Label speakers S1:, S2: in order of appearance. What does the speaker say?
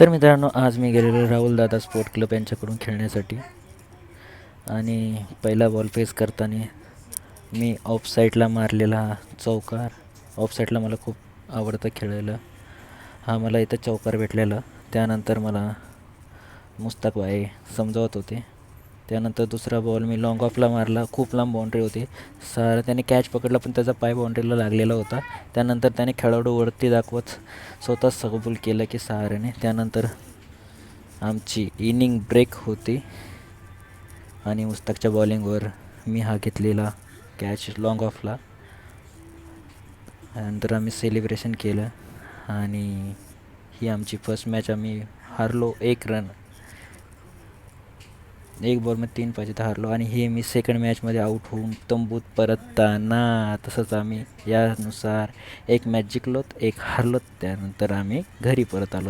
S1: तर मित्रांनो आज मी गेलेलो राहुल दादा स्पोर्ट क्लब यांच्याकडून खेळण्यासाठी. आणि पहिला बॉल फेस करताना मी ऑफ साईडला मारलेला चौकार. ऑफ साईडला मला खूप आवडतं खेळायला. हा मला इथं चौकार भेटलेला. त्यानंतर मला मुस्ताक भाई समजावत होते. त्यानंतर दुसरा बॉल मी लॉंग ऑफला मारला. खूप लांब बाउंड्री होती. सर त्याने कॅच पकडला पण त्याचा पाय बाउंड्रीला लागलेला होता. त्यानंतर त्याने खेळाडू वरती दाखवत स्वतःच कबूल केलं की सहाराने त्यानंतर आमची इनिंग ब्रेक होती. आणि मुस्ताकच्या बॉलिंगवर मी हा घेतलेला कॅच लॉंग ऑफला नंतर आम्ही सेलिब्रेशन केलं. आणि ही आमची फर्स्ट मॅच आम्ही हारलो एक रन एक बॉलमध्ये तीन पाहिजे तर हारलो आणि हे मी सेकंड मॅचमध्ये आऊट होऊन तंबूत परतताना तसंच आम्ही यानुसार एक मॅच जिंकलोत एक हारलोत त्यानंतर आम्ही घरी परत आलो.